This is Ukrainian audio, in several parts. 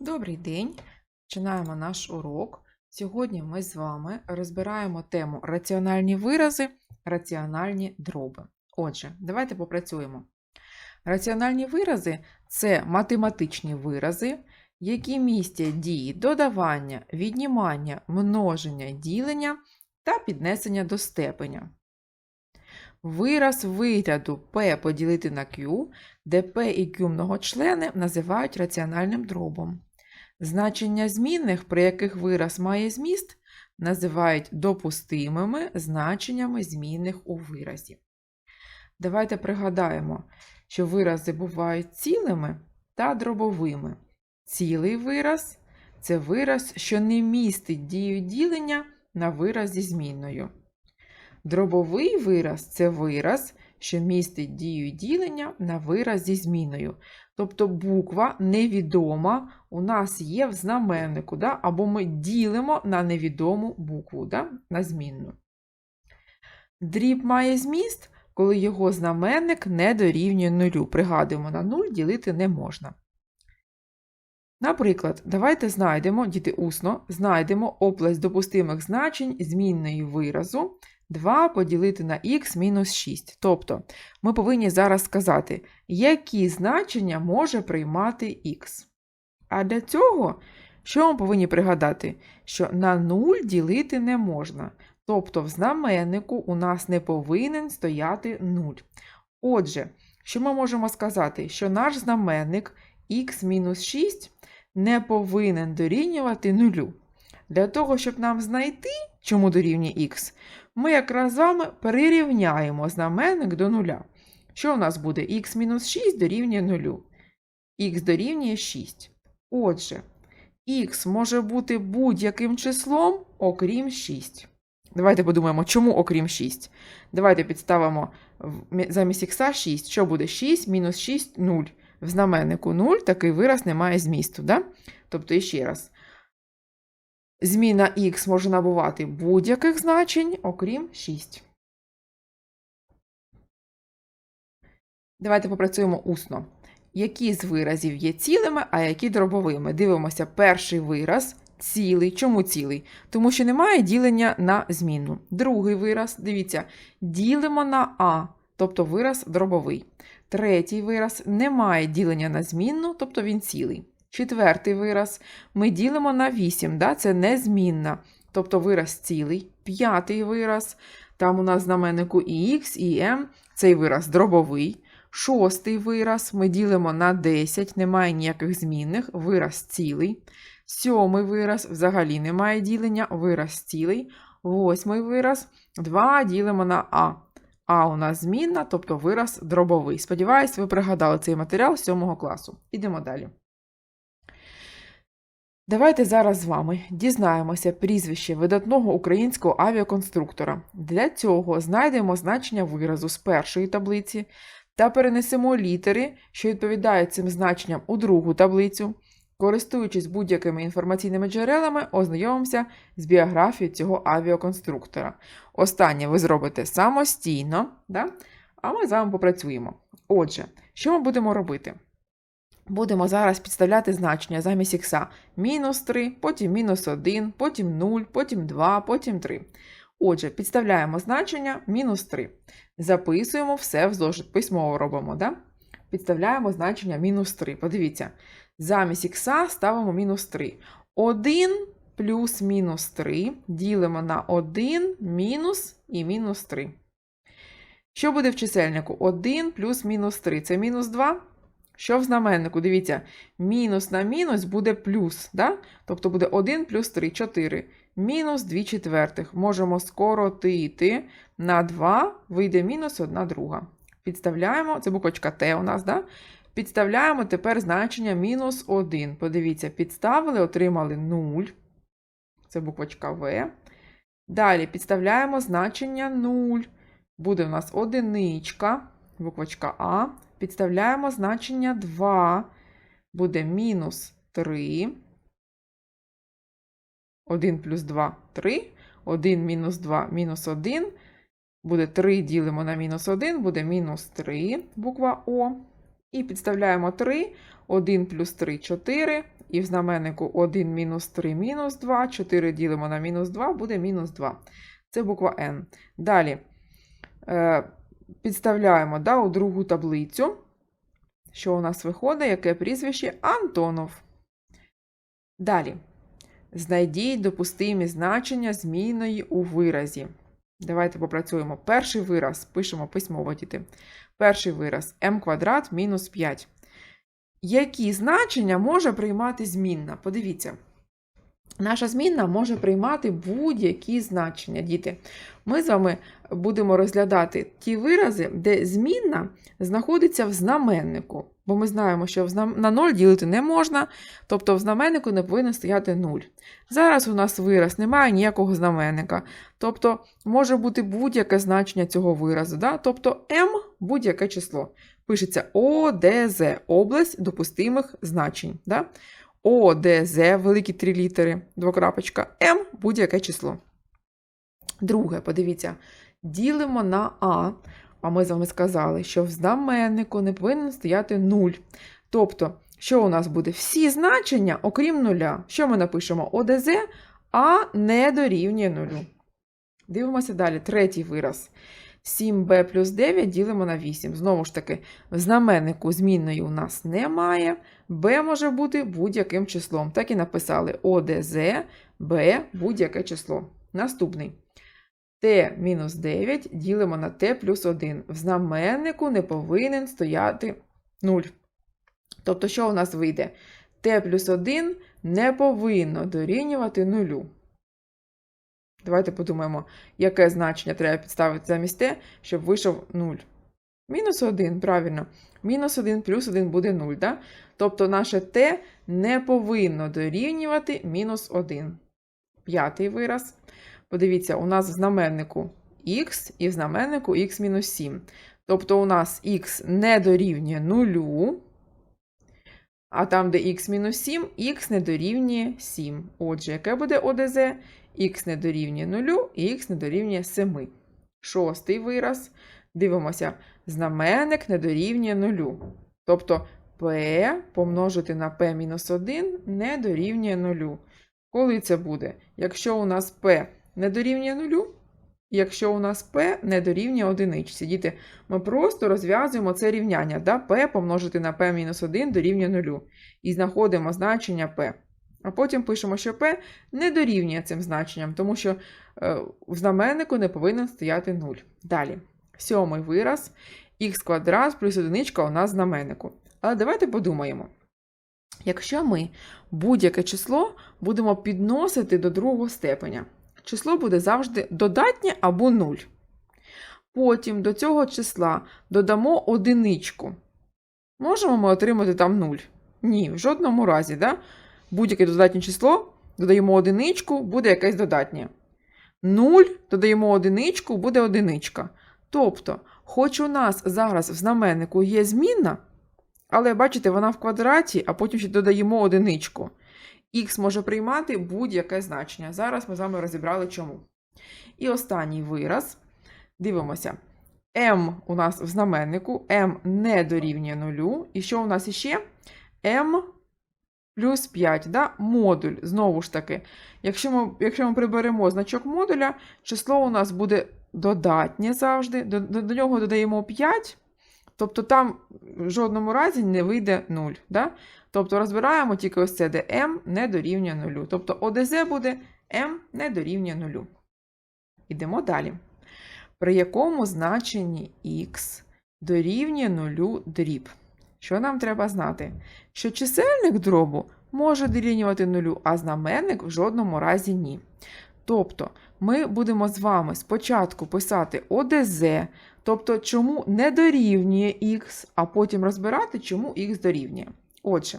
Добрий день! Починаємо наш урок. Сьогодні ми з вами розбираємо тему раціональні вирази, раціональні дроби. Отже, давайте попрацюємо. Раціональні вирази це математичні вирази, які містять дії додавання, віднімання, множення, ділення та піднесення до степеня. Вираз вигляду P поділити на Q, де P і Q многочлени називають раціональним дробом. Значення змінних, при яких вираз має зміст, називають допустимими значеннями змінних у виразі. Давайте пригадаємо, що вирази бувають цілими та дробовими. Цілий вираз це вираз, що не містить дію ділення на вираз зі змінною. Дробовий вираз це вираз, що містить дію ділення на вираз зі зміною. Тобто буква невідома у нас є в знаменнику, да? або ми ділимо на невідому букву, да? на змінну. Дріб має зміст, коли його знаменник не дорівнює нулю. Пригадуємо, на 0 ділити не можна. Наприклад, давайте знайдемо, діти усно, знайдемо область допустимих значень змінної виразу 2 поділити на х мінус 6. Тобто, ми повинні зараз сказати, які значення може приймати х. А для цього, що ми повинні пригадати? Що на 0 ділити не можна. Тобто, в знаменнику у нас не повинен стояти 0. Отже, що ми можемо сказати? Що наш знаменник х мінус 6 не повинен дорівнювати нулю. Для того, щоб нам знайти, чому дорівнює х, ми якраз з вами перерівняємо знаменник до нуля. Що у нас буде? х-6 дорівнює нулю. х дорівнює 6. Отже, х може бути будь-яким числом, окрім 6. Давайте подумаємо, чому окрім 6. Давайте підставимо замість х 6. Що буде 6 мінус 6 0. В знаменнику 0 такий вираз не має змісту. Да? Тобто, іще раз. Зміна х може набувати будь-яких значень, окрім 6. Давайте попрацюємо усно. Які з виразів є цілими, а які дробовими? Дивимося, перший вираз цілий. Чому цілий? Тому що немає ділення на змінну. Другий вираз, дивіться, ділимо на А, тобто вираз дробовий. Третій вираз немає ділення на змінну, тобто він цілий. Четвертий вираз ми ділимо на 8, да? це незмінна, тобто вираз цілий. П'ятий вираз, там у нас знаменнику і х, і m, цей вираз дробовий. Шостий вираз ми ділимо на 10, немає ніяких змінних, вираз цілий. Сьомий вираз взагалі немає ділення, вираз цілий. Восьмий вираз 2 ділимо на А. А у нас змінна, тобто вираз дробовий. Сподіваюсь, ви пригадали цей матеріал 7 класу. Ідемо далі. Давайте зараз з вами дізнаємося прізвище видатного українського авіаконструктора. Для цього знайдемо значення виразу з першої таблиці та перенесемо літери, що відповідають цим значенням у другу таблицю. Користуючись будь-якими інформаційними джерелами, ознайомимося з біографією цього авіаконструктора. Останнє ви зробите самостійно, да? а ми з вами попрацюємо. Отже, що ми будемо робити? Будемо зараз підставляти значення замість ікса. Мінус 3, потім мінус 1, потім 0, потім 2, потім 3. Отже, підставляємо значення мінус 3. Записуємо все в зошит. Письмово робимо. Да? Підставляємо значення мінус 3. Подивіться, замість ікса ставимо мінус 3. 1 плюс мінус 3 ділимо на 1 мінус і мінус 3. Що буде в чисельнику? 1 плюс мінус 3 це мінус 2. Що в знаменнику? Дивіться, мінус на мінус буде плюс. Да? Тобто буде 1 плюс 3, 4. Мінус 2 четвертих. Можемо скоротити на 2, вийде мінус 1 друга. Підставляємо, це буквочка Т у нас, да? Підставляємо тепер значення мінус 1. Подивіться, підставили, отримали 0. Це буквочка В. Далі підставляємо значення 0. Буде у нас одиничка, буквочка А. Підставляємо значення 2. Буде мінус 3. 1 плюс 2 3. 1 мінус 2 мінус 1. Буде 3 ділимо на мінус 1, буде мінус 3, буква О. І підставляємо 3. 1 плюс 3 4. і в знаменнику 1 мінус 3 мінус 2. 4 ділимо на мінус 2, буде мінус 2. Це буква N. Далі е, підставляємо да, у другу таблицю. Що у нас виходить? Яке прізвище? Антонов. Далі. Знайдіть допустимі значення змінної у виразі. Давайте попрацюємо. Перший вираз пишемо письмово діти. Перший вираз m квадрат мінус 5. Які значення може приймати змінна? Подивіться. Наша змінна може приймати будь-які значення, діти. Ми з вами будемо розглядати ті вирази, де змінна знаходиться в знаменнику. Бо ми знаємо, що на 0 ділити не можна, тобто в знаменнику не повинен стояти 0. Зараз у нас вираз, немає ніякого знаменника. Тобто може бути будь-яке значення цього виразу. Да? Тобто m будь-яке число. Пишеться ОДЗ область допустимих значень. Да? ОДЗ, великі три літери, двокрапочка, М будь-яке число. Друге, подивіться, ділимо на А, а ми з вами сказали, що в знаменнику не повинен стояти 0. Тобто, що у нас буде? Всі значення, окрім нуля. Що ми напишемо? ОДЗ, А не дорівнює нулю. Дивимося далі, третій вираз. 7b плюс 9 ділимо на 8. Знову ж таки, в знаменнику змінної у нас немає. b може бути будь-яким числом. Так і написали ОДЗ, b будь-яке число. Наступний. t мінус 9 ділимо на t плюс 1. В знаменнику не повинен стояти 0. Тобто, що у нас вийде? t плюс 1 не повинно дорівнювати 0. Давайте подумаємо, яке значення треба підставити замість те, щоб вийшов 0. Мінус 1, правильно. Мінус 1 плюс 1 буде 0. Да? Тобто наше t не повинно дорівнювати мінус 1. П'ятий вираз. Подивіться, у нас в знаменнику х і в знаменнику х мінус 7. Тобто у нас х не дорівнює 0, а там, де х мінус 7, х не дорівнює 7. Отже, яке буде ОДЗ? Х не дорівнює 0 і х не дорівнює 7. Шостий вираз. Дивимося, знаменник не дорівнює 0. Тобто p помножити на p-1 не дорівнює 0. Коли це буде? Якщо у нас p не дорівнює 0, якщо у нас p не дорівнює 1. Діти, ми просто розв'язуємо це рівняння. Да? p помножити на p-1 дорівнює 0. І знаходимо значення p. А потім пишемо, що p не дорівнює цим значенням, тому що е, в знаменнику не повинен стояти 0. Далі, сьомий вираз х квадрат плюс одиничка у нас знаменнику. Але давайте подумаємо. Якщо ми будь-яке число будемо підносити до другого степеня, число буде завжди додатнє або 0. Потім до цього числа додамо одиничку. Можемо ми отримати там 0? Ні, в жодному разі. Да? Будь-яке додатнє число, додаємо одиничку, буде якесь додатнє. 0 додаємо одиничку, буде одиничка. Тобто, хоч у нас зараз в знаменнику є змінна, але бачите, вона в квадраті, а потім ще додаємо одиничку. Х може приймати будь-яке значення. Зараз ми з вами розібрали чому. І останній вираз. Дивимося. m у нас в знаменнику, m не дорівнює 0. І що у нас іще? m плюс 5, да? модуль. Знову ж таки, якщо ми якщо ми приберемо значок модуля, число у нас буде додатнє завжди. До, до, до нього додаємо 5, тобто там в жодному разі не вийде 0. Да? Тобто розбираємо тільки ось це, де m не дорівнює 0. Тобто ОДЗ буде m не дорівнює 0. Ідемо далі. При якому значенні х дорівнює 0 дріб. Що нам треба знати? Що чисельник дробу може дорівнювати нулю, а знаменник в жодному разі ні. Тобто, ми будемо з вами спочатку писати ОДЗ, тобто, чому не дорівнює х, а потім розбирати, чому х дорівнює. Отже,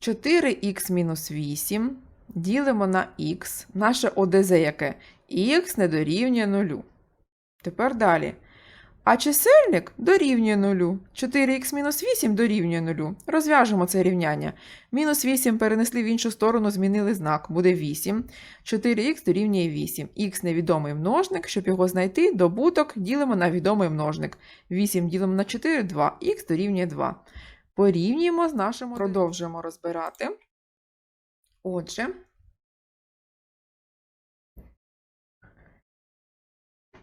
4х-8 ділимо на х, наше ОДЗ яке? х не дорівнює нулю. Тепер далі. А чисельник дорівнює 0. 4х мінус 8 дорівнює 0. Розв'яжемо це рівняння. Мінус 8 перенесли в іншу сторону, змінили знак. Буде 8. 4х дорівнює 8. Х невідомий множник. Щоб його знайти, добуток ділимо на відомий множник. 8 ділимо на 4 2. Х дорівнює 2. Порівнюємо з нашим. Продовжуємо розбирати. Отже,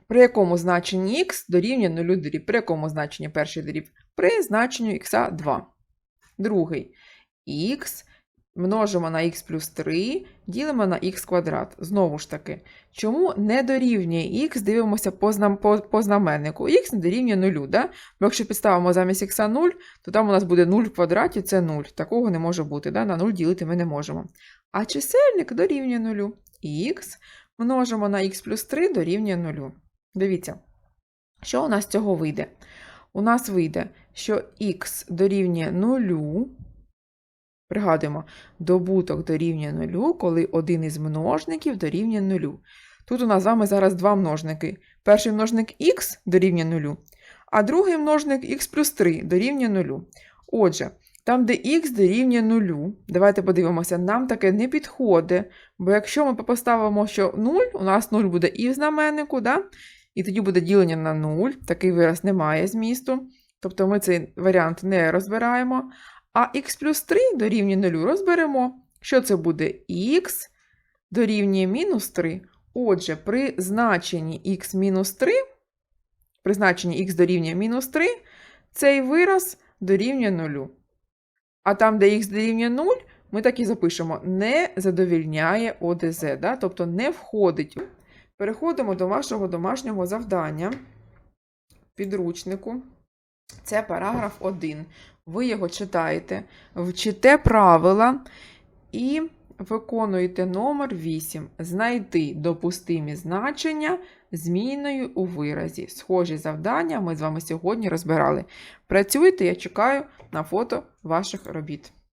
при якому значенні х дорівнює 0 дріб? При якому значенні перший дріб? При значенню х 2. Другий х множимо на х плюс 3, ділимо на х квадрат. Знову ж таки, чому не дорівнює х, дивимося по, знам, по, по знаменнику. х не дорівнює 0, да? бо якщо підставимо замість х 0, то там у нас буде 0 в квадраті, це 0. Такого не може бути, да? на 0 ділити ми не можемо. А чисельник дорівнює 0. х множимо на х плюс 3 дорівнює 0. Дивіться, що у нас з цього вийде? У нас вийде, що х дорівнює 0. Пригадуємо, добуток дорівнює 0, коли один із множників дорівнює 0. Тут у нас з вами зараз два множники. Перший множник х дорівнює 0, а другий множник х плюс 3 дорівнює 0. Отже, там, де х дорівнює 0, давайте подивимося, нам таке не підходить, бо якщо ми поставимо, що 0, у нас 0 буде і в знаменнику, да? І тоді буде ділення на 0, такий вираз не має змісту. Тобто ми цей варіант не розбираємо. А х плюс 3 дорівнює 0 розберемо. Що це буде? х дорівнює мінус 3. Отже, при значенні х мінус 3, при значенні х дорівнює мінус 3, цей вираз дорівнює 0. А там, де х дорівнює 0, ми так і запишемо не задовільняє ОДЗ, да? тобто не входить. Переходимо до вашого домашнього завдання підручнику. Це параграф 1. Ви його читаєте, вчите правила і виконуєте номер 8. Знайти допустимі значення зміною у виразі. Схожі завдання ми з вами сьогодні розбирали. Працюйте, я чекаю на фото ваших робіт.